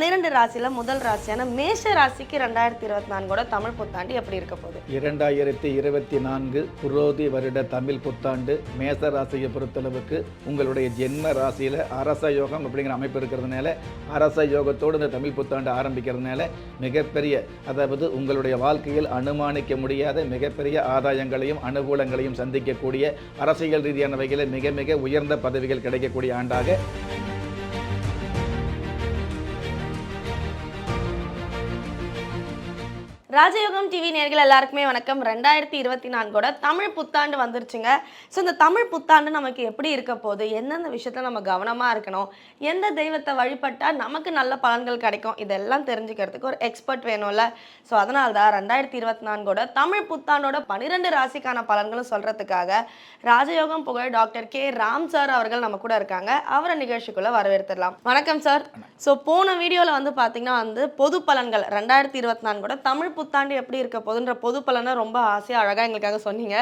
பன்னிரெண்டு ராசியில் முதல் ராசியான மேஷ ராசிக்கு ரெண்டாயிரத்தி இருபத்தி நான்கோட தமிழ் புத்தாண்டு எப்படி இருக்க போகுது? இரண்டாயிரத்தி இருபத்தி நான்கு குரோதி வருட தமிழ் புத்தாண்டு மேச ராசியை பொறுத்தளவுக்கு உங்களுடைய ஜென்ம ராசியில் அரச யோகம் அப்படிங்கிற அமைப்பு இருக்கிறதுனால அரச யோகத்தோடு இந்த தமிழ் புத்தாண்டு ஆரம்பிக்கிறதுனால மிகப்பெரிய அதாவது உங்களுடைய வாழ்க்கையில் அனுமானிக்க முடியாத மிகப்பெரிய ஆதாயங்களையும் அனுகூலங்களையும் சந்திக்கக்கூடிய அரசியல் ரீதியான வகையில் மிக மிக உயர்ந்த பதவிகள் கிடைக்கக்கூடிய ஆண்டாக ராஜயோகம் டிவி நேர்கள் எல்லாருக்குமே வணக்கம். ரெண்டாயிரத்தி இருபத்தி நான்கோட தமிழ் புத்தாண்டு வந்துருச்சுங்க. ஸோ இந்த தமிழ் புத்தாண்டு நமக்கு எப்படி இருக்க போகுது? எந்தெந்த விஷயத்துல நம்ம கவனமாக இருக்கணும்? எந்த தெய்வத்தை வழிபட்டால் நமக்கு நல்ல பலன்கள் கிடைக்கும்? இதெல்லாம் தெரிஞ்சுக்கிறதுக்கு ஒரு எக்ஸ்பர்ட் வேணும்ல. ஸோ அதனால தான் ரெண்டாயிரத்தி இருபத்தி நான்கோட தமிழ் புத்தாண்டோட பன்னிரெண்டு ராசிக்கான பலன்களும் சொல்கிறதுக்காக ராஜயோகம் புகழ் டாக்டர் கே. ராம் சார் அவர்கள் நம்ம கூட இருக்காங்க. அவரை நிகழ்ச்சிக்குள்ளே வரவேற்றுடலாம் வணக்கம் சார் ஸோ போன வீடியோவில் வந்து பார்த்தீங்கன்னா வந்து பொது பலன்கள் ரெண்டாயிரத்தி இருபத்தி நான்கோட தமிழ் புத்தாண்டு எப்படி இருக்க போதுன்ற பொது பலனை ரொம்ப ஆசையாக அழகாக எங்களுக்காக சொன்னீங்க.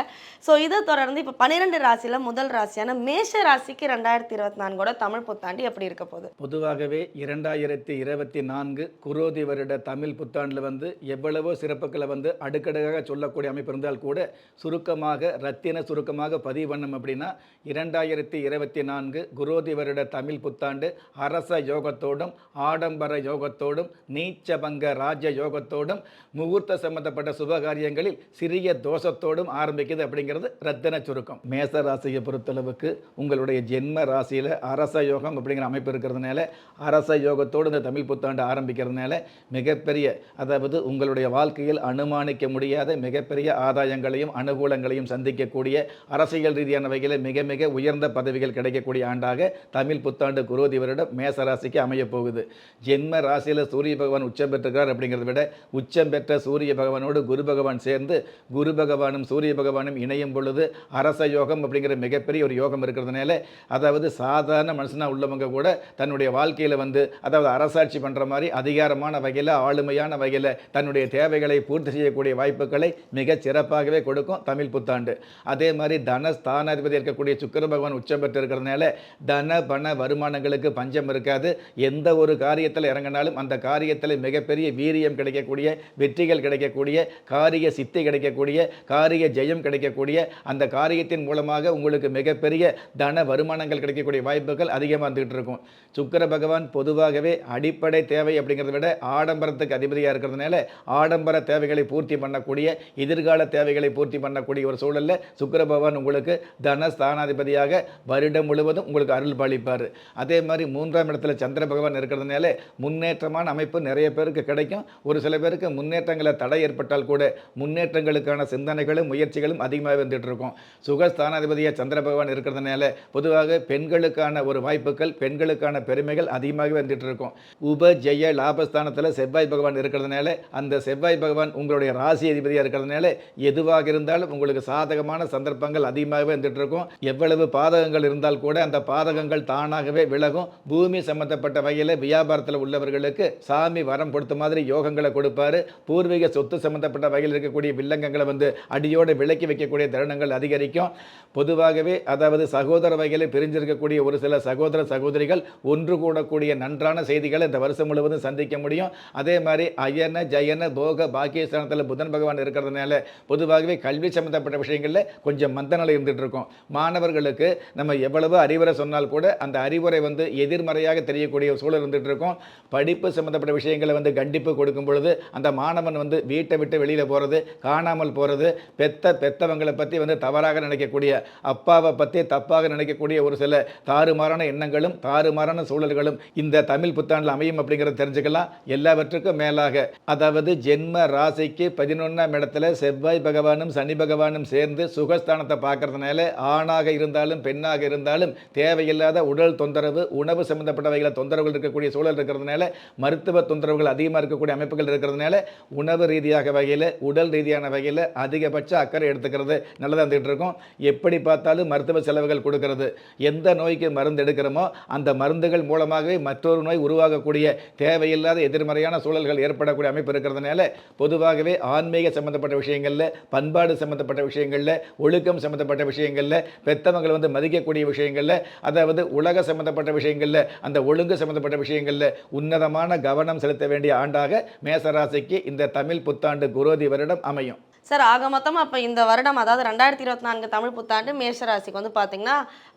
ஸோ இதை தொடர்ந்து இப்போ பன்னிரெண்டு ராசியில் முதல் ராசியான மேஷ ராசிக்கு ரெண்டாயிரத்தி இருபத்தி நான்கோட தமிழ் புத்தாண்டு எப்படி இருக்க போகுது? பொதுவாகவே இரண்டாயிரத்தி இருபத்தி நான்கு குரோதி வருட தமிழ் புத்தாண்டில் வந்து எவ்வளவோ சிறப்புகளை வந்து அடுக்கடுக்காக சொல்லக்கூடிய அமைப்பு இருந்தால் கூட சுருக்கமாக ரத்தின சுருக்கமாக பதிவு பண்ணோம் அப்படின்னா இரண்டாயிரத்தி இருபத்தி நான்கு குரோதி வருட தமிழ் புத்தாண்டு அரச யோகத்தோடும் ஆடம்பர யோகத்தோடும் நீச்சபங்க ராஜ யோகத்தோடும் முகூர்த்த சம்பந்தப்பட்ட சுபகாரியங்களில் சிறிய தோஷத்தோடும் ஆரம்பிக்குது அப்படிங்கிறது ரத்தன சுருக்கம். மேச ராசியை பொறுத்தளவுக்கு உங்களுடைய ஜென்ம ராசியில் அரச யோகம் அப்படிங்கிற அமைப்பு இருக்கிறதுனால அரச யோகத்தோடு இந்த தமிழ் புத்தாண்டு ஆரம்பிக்கிறதுனால மிகப்பெரிய அதாவது உங்களுடைய வாழ்க்கையில் அனுமானிக்க முடியாத மிகப்பெரிய ஆதாயங்களையும் அனுகூலங்களையும் சந்திக்கக்கூடிய அரசியல் ரீதியான வகையில் மிக மிக உயர்ந்த பதவிகள் கிடைக்கக்கூடிய ஆண்டாக தமிழ் புத்தாண்டு குரோதி வருடம் மேச ராசிக்கு அமையப் போகுது. ஜென்ம ராசியில் சூரிய பகவான் உச்சம் பெற்றுக்கிறார் அப்படிங்கிறத விட உச்சம் பெற்ற சூரிய பகவானோடு குரு பகவான் சேர்ந்து குரு பகவானும் சூரிய பகவானும் இணையும் பொழுது அரச யோகம் அப்படிங்கிற மிகப்பெரிய ஒரு யோகம் இருக்கிறதுனால அதாவது சாதாரண மனுஷனாக உள்ளவங்க கூட தன்னுடைய வாழ்க்கையில் வந்து அதாவது அரசாட்சி பண்ணுற மாதிரி அதிகாரமான வகையில் ஆளுமையான வகையில் தன்னுடைய தேவைகளை பூர்த்தி செய்யக்கூடிய வாய்ப்புகளை மிக சிறப்பாகவே கொடுக்கும் தமிழ் புத்தாண்டு. அதே மாதிரி தன ஸ்தானாதிபதி இருக்கக்கூடிய சுக்கர பகவான் உச்சம் பெற்று இருக்கிறதுனால தன பண வருமானங்களுக்கு பஞ்சம் இருக்காது. எந்த ஒரு காரியத்தில் இறங்கினாலும் அந்த காரியத்தில் மிகப்பெரிய வீரியம் கிடைக்கக்கூடிய வெற்றி வெற்றிகள் கிடைக்கக்கூடிய காரிய சித்தி கிடைக்கக்கூடிய காரிய ஜெயம் கிடைக்கக்கூடிய அந்த காரியத்தின் மூலமாக உங்களுக்கு மிகப்பெரிய தன வருமானங்கள் கிடைக்கக்கூடிய வாய்ப்புகள் அதிகமாக வந்துகிட்டு இருக்கும். சுக்கர பகவான் பொதுவாகவே அடிப்படை தேவை அப்படிங்கிறத விட ஆடம்பரத்துக்கு அதிபதியாக இருக்கிறதுனால ஆடம்பர தேவைகளை பூர்த்தி பண்ணக்கூடிய எதிர்கால தேவைகளை பூர்த்தி பண்ணக்கூடிய ஒரு சூழலில் சுக்கர பகவான் உங்களுக்கு தன ஸ்தானாதிபதியாக வருடம் முழுவதும் உங்களுக்கு அருள் பாலிப்பார். அதே மாதிரி மூன்றாம் இடத்துல சந்திர பகவான் இருக்கிறதுனால முன்னேற்றமான அமைப்பு நிறைய பேருக்கு கிடைக்கும். ஒரு சில பேருக்கு முன்னேற்றங்களை தடை ஏற்பட்டால் கூட முன்னேற்றங்களுக்கான சிந்தனைகளும் முயற்சிகளும் அதிகமாக வந்துட்டு இருக்கும். சுகஸ்தானாதிபதியாக சந்திர பகவான் இருக்கிறதுனால பொதுவாக பெண்களுக்கான ஒரு வாய்ப்புகள் பெண்களுக்கான பெருமைகள் அதிகமாக வந்துட்டு இருக்கும். உப ஜெய லாபஸ்தானத்தில் செவ்வாய் பகவான் இருக்கிறதுனால அந்த செவ்வாய் பகவான் உங்களுடைய ராசி அதிபதியாக இருக்கிறதுனால எதுவாக இருந்தாலும் உங்களுக்கு சாதகமான சந்தர்ப்பங்கள் அதிகமாகவே வந்துட்டு இருக்கும். எவ்வளவு பாதகங்கள் இருந்தால் கூட அந்த பாதகங்கள் தானாகவே விலகும். பூமி சம்பந்தப்பட்ட வகையில் வியாபாரத்தில் உள்ளவர்களுக்கு சாமி வரம் கொடுத்த மாதிரி யோகங்களை கொடுப்பாரு. பூர்வீக சொத்து சம்பந்தப்பட்ட வகையில் இருக்கக்கூடிய வில்லங்கங்களை வந்து அடியோடு விலக்கி வைக்கக்கூடிய தருணங்கள் அதிகரிக்கும். பொதுவாகவே அதாவது சகோதர வகையில் பிரிஞ்சிருக்கக்கூடிய ஒரு சில சகோதர சகோதரிகள் ஒன்று கூடக்கூடிய நன்றான செய்திகளை இந்த வருஷம் முழுவதும் சந்திக்க முடியும். அதே மாதிரி அயன ஜயன போக பாக்கியஸ்தானத்தில் புதன் பகவான் இருக்கிறதுனால பொதுவாகவே கல்வி சம்பந்தப்பட்ட விஷயங்களில் கொஞ்சம் மந்த நிலை இருந்துட்டு இருக்கும். மாணவர்களுக்கு நம்ம எவ்வளவு அறிவுரை சொன்னால் கூட அந்த அறிவுரை வந்து எதிர்மறையாக தெரியக்கூடிய சூழல் இருந்துட்டு இருக்கும். படிப்பு சம்பந்தப்பட்ட விஷயங்களை வந்து கண்டிப்பு கொடுக்கும் பொழுது அந்த மாணவன் வந்து வீட்டை விட்டு வெளியில் போகிறது காணாமல் போகிறது பெத்த பெத்தவங்களை பற்றி வந்து தவறாக நினைக்கக்கூடிய அப்பாவை பற்றி தப்பாக நினைக்கக்கூடிய ஒரு சில தாறுமாறான எண்ணங்களும் தாறுமாறான சூழல்களும் இந்த தமிழ் புத்தாண்டில் அமையும் அப்படிங்கிறத தெரிஞ்சுக்கலாம். எல்லாவற்றுக்கும் மேலாக அதாவது ஜென்ம ராசிக்கு பதினொன்றாம் இடத்துல செவ்வாய் பகவானும் சனி பகவானும் சேர்ந்து சுகஸ்தானத்தை பார்க்கறதுனால ஆணாக இருந்தாலும் பெண்ணாக இருந்தாலும் தேவையில்லாத உடல் தொந்தரவு உணவு சம்பந்தப்பட்டவைகளை தொந்தரவுகள் இருக்கக்கூடிய சூழல் இருக்கிறதுனால மருத்துவ தொந்தரவுகள் அதிகமாக இருக்கக்கூடிய அமைப்புகள் இருக்கிறதுனால உணவு ரீதியாக வகையில் உடல் ரீதியான வகையில் அதிகபட்ச அக்கறை எடுத்துக்கிறது. நல்லதாக இருந்துகிட்டு இருக்கும். எப்படி பார்த்தாலும் மருத்துவ செலவுகள் கொடுக்கறது. எந்த நோய்க்கு மருந்து எடுக்கிறோமோ அந்த மருந்துகள் மூலமாகவே மற்றொரு நோய் உருவாகக்கூடிய தேவையில்லாத எதிர்மறையான சூழல்கள் ஏற்படக்கூடிய அமைப்பு இருக்கிறதுனால பொதுவாகவே ஆன்மீக சம்பந்தப்பட்ட விஷயங்களில் பண்பாடு சம்பந்தப்பட்ட விஷயங்களில் ஒழுக்கம் சம்பந்தப்பட்ட விஷயங்களில் பெத்தவங்களை வந்து மதிக்கக்கூடிய விஷயங்களில் அதாவது உலக சம்பந்தப்பட்ட விஷயங்களில் அந்த ஒழுங்கு சம்பந்தப்பட்ட விஷயங்களில் உன்னதமான கவனம் செலுத்த வேண்டிய ஆண்டாக மேசராசிக்கு இந்த தமிழ் புத்தாண்டு குரோதி வருடம் அமையும். சார் ஆக மொத்தமாக அப்போ இந்த வருடம் அதாவது ரெண்டாயிரத்தி இருபத்தி நான்கு தமிழ் புத்தாண்டு மேஷராசிக்கு வந்து பார்த்தீங்கன்னா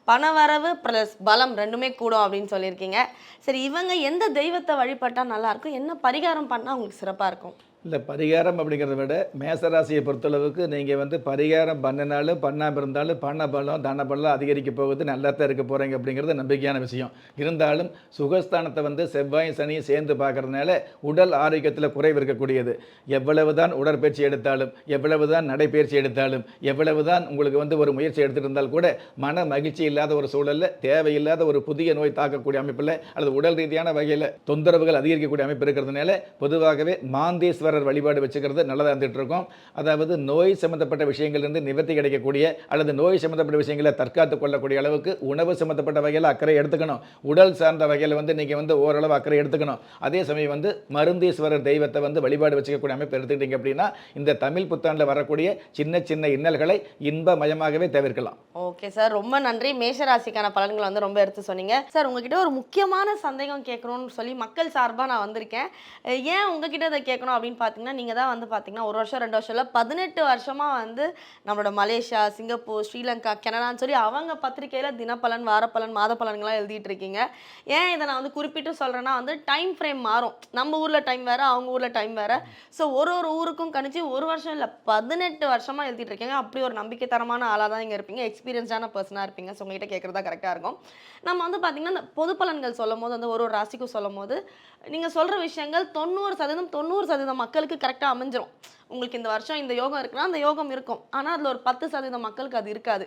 பணவரவு ப்ளஸ் பலம் ரெண்டுமே கூடும் அப்படின்னு சொல்லியிருக்கீங்க. சரி இவங்க எந்த தெய்வத்தை வழிபட்டால் நல்லாயிருக்கும் என்ன பரிகாரம் பண்ணால் உங்களுக்கு சிறப்பாக இருக்கும்? இல்லை பரிகாரம் அப்படிங்கிறத விட மேசராசியை பொறுத்தளவுக்கு நீங்கள் வந்து பரிகாரம் பண்ணினாலும் பண்ணாமல் இருந்தாலும் பண பலம் தன பலம் அதிகரிக்க போகுது நல்லா தான் இருக்க போகிறீங்க அப்படிங்கிறது நம்பிக்கையான விஷயம். இருந்தாலும் சுகஸ்தானத்தை வந்து செவ்வாயும் சனியும் சேர்ந்து பார்க்கறதுனால உடல் ஆரோக்கியத்தில் குறைவு இருக்கக்கூடியது. எவ்வளவு தான் உடற்பயிற்சி எடுத்தாலும் எவ்வளவு தான் நடைப்பயிற்சி எடுத்தாலும் எவ்வளவு தான் உங்களுக்கு வந்து ஒரு முயற்சி எடுத்துகிட்டு இருந்தால் கூட மன மகிழ்ச்சி இல்லாத ஒரு சூழலில் தேவையில்லாத ஒரு புதிய நோய் தாக்கக்கூடிய அமைப்பில் அல்லது உடல் ரீதியான வகையில் தொந்தரவுகள் அதிகரிக்கக்கூடிய அமைப்பு இருக்கிறதுனால பொதுவாகவே மாந்தேஸ்வர ஈஸ்வரர் வழிபாடு வச்சுக்கிறது நல்லதாக இருந்துகிட்டு இருக்கோம் அதாவது நோய் சம்மந்தப்பட்ட விஷயங்கள்லேருந்து நிவர்த்தி கிடைக்கக்கூடிய அல்லது நோய் சம்மந்தப்பட்ட விஷயங்களை தற்காத்து கொள்ளக்கூடிய அளவுக்கு உணவு சம்மந்தப்பட்ட வகையில் அக்கறை எடுத்துக்கணும். உடல் சார்ந்த வகையில் வந்து நீங்கள் வந்து ஓரளவு அக்கறை எடுத்துக்கணும். அதே சமயம் வந்து மருந்தீஸ்வரர் தெய்வத்தை வந்து வழிபாடு வச்சுக்கக்கூடிய அமைப்பு எடுத்துக்கிட்டீங்க அப்படின்னா இந்த தமிழ் புத்தாண்டில் வரக்கூடிய சின்ன சின்ன இன்னல்களை இன்பமயமாகவே தவிர்க்கலாம். ஓகே சார் ரொம்ப நன்றி. மேஷராசிக்கான பலன்களை வந்து ரொம்ப எடுத்து சொன்னீங்க. சார் உங்ககிட்ட ஒரு முக்கியமான சந்தேகம் கேட்கணும்னு சொல்லி மக்கள் சார்பாக நான் வந்திருக்கேன். ஏன் உங்ககிட்ட அதை கேட்கணும் அப்படின்னு பார்த்தீங்கன்னா நீங்கள் தான் வந்து பார்த்தீங்கன்னா ஒரு வருஷம் ரெண்டு வருஷம் இல்லை பதினெட்டு வருஷமாக வந்து நம்மளோட மலேசியா சிங்கப்பூர் ஸ்ரீலங்கா கனடான்னு சொல்லி அவங்க பத்திரிக்கையில் தினப்பலன் வாரப்பலன் மாத பலன்கள்லாம் எழுதிட்டு இருக்கீங்க ஏன் இதை நான் வந்து குறிப்பிட்டு சொல்கிறேன்னா வந்து டைம் ஃப்ரேம் மாறும். நம்ம ஊரில் டைம் வேறு அவங்க ஊரில் டைம் வேறு. ஸோ ஒரு ஒரு ஊருக்கும் கணிச்சு ஒரு வருஷம் இல்லை பதினெட்டு வருஷமாக எழுதிட்டு இருக்கீங்க அப்படி ஒரு நம்பிக்கை தரமான ஆளாக தான் இங்கே இருப்பீங்க. எக்ஸ்பீரியன்ஸான பர்சனாக இருப்பீங்க. ஸோ உங்கள்கிட்ட கேட்குறதா கரெக்டாக இருக்கும். நம்ம வந்து பார்த்திங்கன்னா இந்த பொது பலன்கள் சொல்லும் போது வந்து ஒரு ஒரு ராசிக்கும் சொல்லும் போது நீங்கள் சொல்கிற விஷயங்கள் தொண்ணூறு சதவீதம் தொண்ணூறு சதவீதம் மக்களுக்கு கரெக்டாக அமைஞ்சிரும். உங்களுக்கு இந்த வருஷம் இந்த யோகம் இருக்குன்னா அந்த யோகம் இருக்கும். ஆனால் அதில் ஒரு பத்து சதவீதம் மக்களுக்கு அது இருக்காது.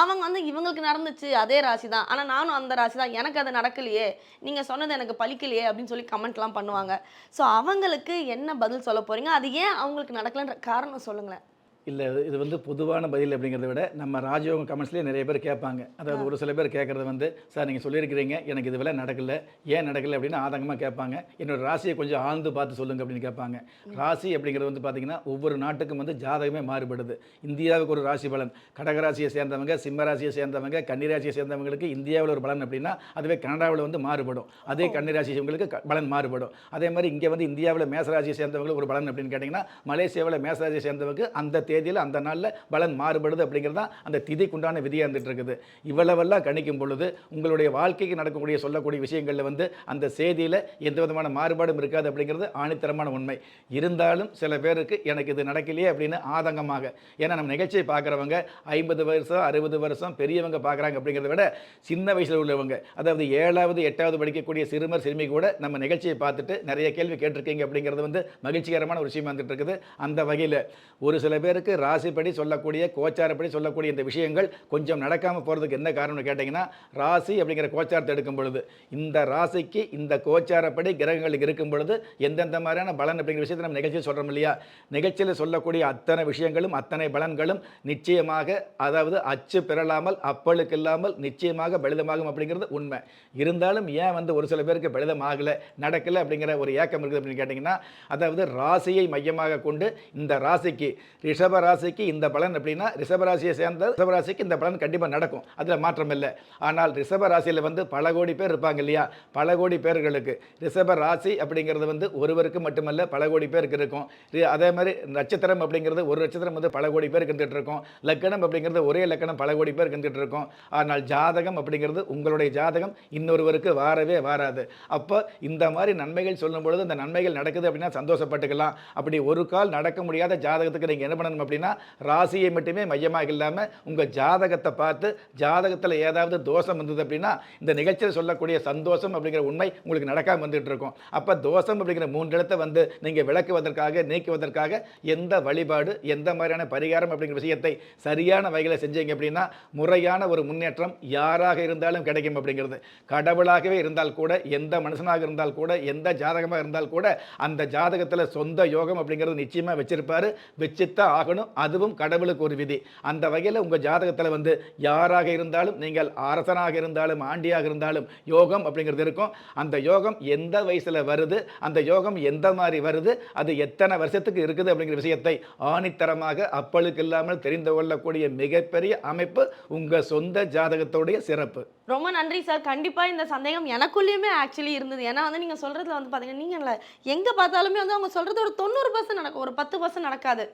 அவங்க வந்து இவங்களுக்கு நடந்துச்சு அதே ராசி தான் ஆனால் நானும் அந்த ராசி தான் எனக்கு அது நடக்கலையே. நீங்கள் சொன்னது எனக்கு பலிக்கலையே அப்படின்னு சொல்லி கமெண்ட்லாம் பண்ணுவாங்க. ஸோ அவங்களுக்கு என்ன பதில் சொல்ல போகிறீங்க அது ஏன் அவங்களுக்கு நடக்கலன்ற காரணம் சொல்லுங்களேன். இல்லை இது வந்து பொதுவான பதில் அப்படிங்கிறத விட நம்ம ராஜயோகம் கமெண்ட்ஸ்லேயே நிறைய பேர் கேட்பாங்க. அதாவது ஒரு சில பேர் கேட்குறது வந்து சார் நீங்கள் சொல்லியிருக்கிறீங்க எனக்கு இது வேலை நடக்கல ஏன் நடக்கல? அப்படின்னு ஆதங்கமாக கேட்பாங்க. என்னோட ராசியை கொஞ்சம் ஆழ்ந்து பார்த்து சொல்லுங்க அப்படின்னு கேட்பாங்க. ராசி அப்படிங்கிறது வந்து பார்த்தீங்கன்னா ஒவ்வொரு நாட்டுக்கும் வந்து ஜாதகமே மாறுபடுது. இந்தியாவுக்கு ஒரு ராசி பலன். கடகராசியை சேர்ந்தவங்க சிம்ம ராசியை சேர்ந்தவங்க கன்னிராசியை சேர்ந்தவங்களுக்கு இந்தியாவில் ஒரு பலன் அப்படின்னா அதுவே கனடாவில் வந்து மாறுபடும். அதே கன்னிராசிவங்களுக்கு பலன் மாறுபடும். அதே மாதிரி இங்கே வந்து இந்தியாவில் மேசராசியை சேர்ந்தவங்களுக்கு ஒரு பலன் அப்படின்னு கேட்டிங்கன்னா மலேசியாவில் மேசராசியை சேர்ந்தவங்க அந்த தேதியில் அந்த நாளில் பலன் மாறுபடுது அப்படிங்கிறது தான் அந்த திதிக்குண்டான விதியாக இருந்துட்டு இருக்குது இவ்வளவெல்லாம் கணிக்கும் பொழுது உங்களுடைய வாழ்க்கைக்கு நடக்கக்கூடிய சொல்லக்கூடிய விஷயங்களில் வந்து அந்த செய்தியில் எந்த விதமான மாறுபாடும் இருக்காது அப்படிங்கிறது ஆணித்தரமான உண்மை. இருந்தாலும் சில பேருக்கு எனக்கு இது நடக்கலையே அப்படின்னு ஆதங்கமாக. ஏன்னா நம்ம நிகழ்ச்சியை பார்க்குறவங்க ஐம்பது வருஷம் அறுபது வருஷம் பெரியவங்க பார்க்குறாங்க அப்படிங்கிறத விட சின்ன வயசில் உள்ளவங்க அதாவது ஏழாவது எட்டாவது படிக்கக்கூடிய சிறுமர் சிறுமி கூட நம்ம நிகழ்ச்சியை பார்த்துட்டு நிறைய கேள்வி கேட்டிருக்கீங்க அப்படிங்கிறது வந்து மகிழ்ச்சிகரமான ஒரு விஷயமா வந்துட்டு இருக்குது அந்த வகையில் ஒரு சில பேருக்கு ராசிப்படி சொல்லக்கூடிய கோச்சாரப்படி சொல்லக்கூடிய இந்த விஷயங்கள் கொஞ்சம் நடக்காமல் போகிறதுக்கு என்ன காரணம்னு கேட்டிங்கன்னா ராசி அப்படிங்கிற கோச்சாரத்தை எடுக்கும் பொழுது இந்த ராசிக்கு இந்த கோச்சாரப்படி கிரகங்கள் இருக்கும் பொழுது எந்தெந்த மாதிரியான பலன் அப்படிங்கிற விஷயத்தை நம்ம நிகழ்ச்சியில் சொல்கிறோம் இல்லையா? நிகழ்ச்சியில் சொல்லக்கூடிய அத்தனை விஷயங்களும் அத்தனை பலன்களும் நிச்சயமாக அதாவது அச்சு பெறலாமல் அப்பளுக்கு இல்லாமல் நிச்சயமாக பலிதமாகும் அப்படிங்கிறது உண்மை. இருந்தாலும் ஏன் வந்து ஒரு சில பேருக்கு பலிதம் ஆகலை நடக்கலை அப்படிங்கிற ஒரு ஏக்கம் இருக்குது அப்படின்னு கேட்டிங்கன்னா அதாவது ராசியை மையமாக கொண்டு இந்த ராசிக்கு ரிஷப ராசிக்கு இந்த பலன் அப்படின்னா ரிஷப ராசியை சேர்ந்த ரிஷபராசிக்கு இந்த பலன் கண்டிப்பாக நடக்கும். அதில் மாற்றம் இல்லை. ஆனால் ரிஷப ராசியில் வந்து பல கோடி பேர் இருப்பாங்க இல்லையா? பல கோடி பேர்களுக்கு. ரிஷப ராசி அப்படிங்கிறது வந்து ஒருவருக்கு மட்டுமல்ல பல கோடி பேருக்கு இருக்கும். ரி- அதே மாதிரி நட்சத்திரம் அப்படிங்கிறது ஒரு நட்சத்திரம் வந்து பல கோடி பேருக்கு இருந்துகிட்டு இருக்கும். லக்கணம் அப்படிங்கிறது ஒரே லக்கணம் பல கோடி பேருக்கு இருந்துகிட்டு இருக்கும். ஆனால் ஜாதகம் அப்படிங்கிறது உங்களுடைய ஜாதகம் இன்னொருவருக்கு வாரவே வாராது. அப்போ இந்த மாதிரி நன்மைகள் சொல்லும் பொழுது இந்த நன்மைகள் நடக்குது அப்படின்னா சந்தோஷப்பட்டுக்கலாம். அப்படி ஒரு கால் நடக்க முடியாத ஜாதகத்துக்கு நீங்கள் என்ன பண்ணணும் அப்படின்னா ராசியை மட்டுமே மையமாக இல்லாமல் உங்கள் ஜாதகத்தை பார்த்து ஜாதகத்தில் ஏதாவது தோஷம் வந்தது அப்படின்னா இந்த நிகழ்ச்சியில் சொல்லக்கூடிய சந்தோஷம் அப்படிங்கிற உண்மை உங்களுக்கு நடக்காமல் வந்துகிட்டு இருக்கும். அப்போ தோஷம் அப்படிங்கிற மூன்று இடத்தை வந்து நீங்கள் விளக்குவதற்காக நீக்குவதற்காக எந்த வழிபாடு எந்த மாதிரியான பரிகாரம் அப்படிங்கிற விஷயத்தை சரியான வகையில் செஞ்சீங்க அப்படின்னா முறையான ஒரு முன்னேற்றம் யாராக இருந்தாலும் கிடைக்கும் அப்படிங்கிறது. கடவுளாகவே இருந்தால் கூட எந்த மனுஷனாக இருந்தால் கூட எந்த ஜாதகமாக இருந்தால் கூட அந்த ஜாதகத்தில் சொந்த யோகம் அப்படிங்கிறது நிச்சயமாக வச்சிருப்பாரு. வச்சுத்தான் ஆகணும். அதுவும் கடவுளுக்கு ஒரு விதி. அந்த வகையில் உங்கள் ஜாதகத்தில் வந்து யாராக இருந்தாலும் நீங்கள் அரசனாக இருந்தாலும் ஆண்டியாக இருந்தாலும் யோகம் அப்படிங்கிறது இருக்கும். அந்த யோகம் எந்த வயசில் வருது அந்த யோகம் எந்த மாதிரி வருது அது எத்தனை வருஷத்துக்கு இருக்குது அப்படிங்கிற விஷயத்தை ஆணித்தரமாக அப்பளுக்கு இல்லாமல் தெரிந்து கொள்ளக்கூடிய மிகப்பெரிய அமைப்பு உங்கள் சொந்த ஜாதகத்தோடைய சிறப்பு. ரொம்ப நன்றி சார். கண்டிப்பாக இந்த சந்தேகம் எனக்குள்ளேயுமே ஆக்சுவலி இருந்தது. ஏன்னா வந்து நீங்கள் சொல்கிறதுல வந்து பார்த்தீங்கன்னா நீங்கள் எங்கே பார்த்தாலுமே வந்து அவங்க சொல்கிறது ஒரு தொண்ணூறு பர்சன்ட் நடக்கும். ஒரு பத்து பர்சன்ட் நடக்காது.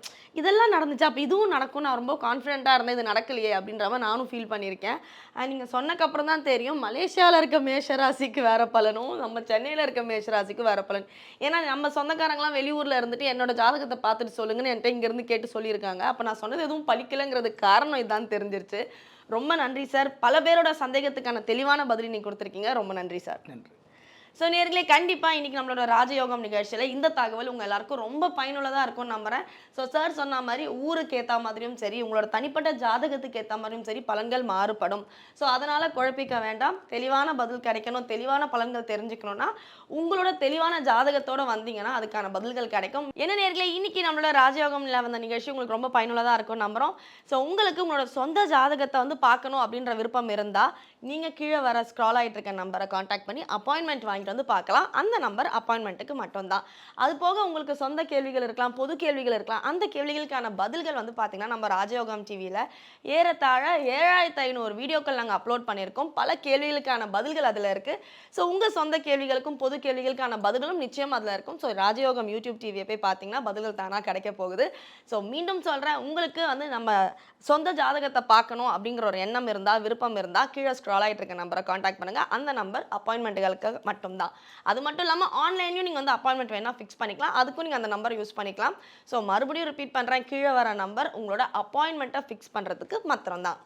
இதெல்லாம் நடந்துச்சு. அப்போ இதுவும் நடக்கும். நான் ரொம்ப கான்ஃபிடென்ட்டாக இருந்தேன். இது நடக்கலையே அப்படின்ற மாதிரி நானும் ஃபீல் பண்ணியிருக்கேன். நீங்கள் சொன்னக்கப்புறம் தான் தெரியும். மலேசியாவில் இருக்க மேஷராசிக்கு வேற பலனும் நம்ம சென்னையில் இருக்க மேஷராசிக்கு வேறு பலன். ஏன்னா நம்ம சொந்தக்காரங்களாம் வெளியூரில் இருந்துட்டு என்னோட ஜாதகத்தை பார்த்துட்டு சொல்லுங்கன்னு என்கிட்ட இங்கேருந்து கேட்டு சொல்லியிருக்காங்க. அப்போ நான் சொன்னது எதுவும் பலிக்கலைங்கிறதுக்கு காரணம் இதான் தெரிஞ்சிருச்சு. ரொம்ப நன்றி சார். பல பேரோட சந்தேகத்துக்கான தெளிவான பதில் நீங்கள் கொடுத்துருக்கீங்க. ரொம்ப நன்றி சார். நன்றி. ஸோ நேர்களே கண்டிப்பாக இன்னைக்கு நம்மளோட ராஜயோகம் நிகழ்ச்சியில் இந்த தகவல் உங்கள் எல்லாருக்கும் ரொம்ப பயனுள்ளதாக இருக்கும்னு நம்புறேன். ஸோ சார் சொன்ன மாதிரி ஊருக்கு ஏற்ற மாதிரியும் சரி உங்களோட தனிப்பட்ட ஜாதகத்துக்கு ஏற்ற மாதிரியும் சரி பலன்கள் மாறுபடும். ஸோ அதனால் குழப்பிக்க வேண்டாம். தெளிவான பதில் கிடைக்கணும். தெளிவான பலன்கள் தெரிஞ்சுக்கணும்னா உங்களோட தெளிவான ஜாதகத்தோட வந்தீங்கன்னா அதுக்கான பதில்கள் கிடைக்கும். என்ன நேர்களே இன்னைக்கு நம்மளோட ராஜயோகம் வந்த நிகழ்ச்சி உங்களுக்கு ரொம்ப பயனுள்ளதாக இருக்கும் நம்புறோம். ஸோ உங்களுக்கு உங்களோட சொந்த ஜாதகத்தை வந்து பார்க்கணும் அப்படின்ற விருப்பம் இருந்தால் நீங்கள் கீழே வர ஸ்க்ரால் ஆகிட்டு இருக்க நம்பரை காண்டாக்ட் பண்ணி அப்பாயின்மெண்ட் வாங்கிட்டு வந்து பார்க்கலாம். அந்த நம்பர் அப்பாயின்மெண்ட்டுக்கு மட்டும்தான். அது போக உங்களுக்கு சொந்த கேள்விகள் இருக்கலாம் பொது கேள்விகள் இருக்கலாம். அந்த கேள்விகளுக்கான பதில்கள் வந்து பார்த்திங்கன்னா நம்ம ராஜயோகம் டிவியில் ஏறத்தாழ ஏழாயிரத்து ஐநூறு வீடியோக்கள் நாங்கள் அப்லோட் பண்ணியிருக்கோம். பல கேள்விகளுக்கான பதில்கள் அதில் இருக்குது ஸோ உங்கள் சொந்த கேள்விகளுக்கும் பொது கேள்விகளுக்கான பதில்களும் நிச்சயம் அதில் இருக்கும். ஸோ ராஜயோகம் யூடியூப் டிவியை போய் பார்த்தீங்கன்னா பதில்கள் தானாக கிடைக்க போகுது. ஸோ மீண்டும் சொல்கிறேன் உங்களுக்கு வந்து நம்ம சொந்த ஜாதகத்தை பார்க்கணும் அப்படிங்கிற ஒரு எண்ணம் இருந்தால் விருப்பம் இருந்தால் கீழே ஸ்க்ரால் ஆகிட்டு இருக்க நம்பரை காண்டாக்ட் பண்ணுங்கள் அந்த நம்பர் அப்பாயின்மெண்ட்டுகளுக்கு மட்டும்தான். அது மட்டும் இல்லாமல் ஆன்லைன்லையும் நீங்கள் வந்து அப்பாயின்மெண்ட் வேணால் ஃபிக்ஸ் பண்ணிக்கலாம். அதுக்கும் நீங்கள் அந்த நம்பர் யூஸ் பண்ணிக்கலாம். ஸோ மறுபடியும் ரிப்பீட் பண்ணுறேன் கீழே வர நம்பர் உங்களோட அப்பாயின்மெண்ட்டை ஃபிக்ஸ் பண்ணுறதுக்கு மாத்திரம்தான்.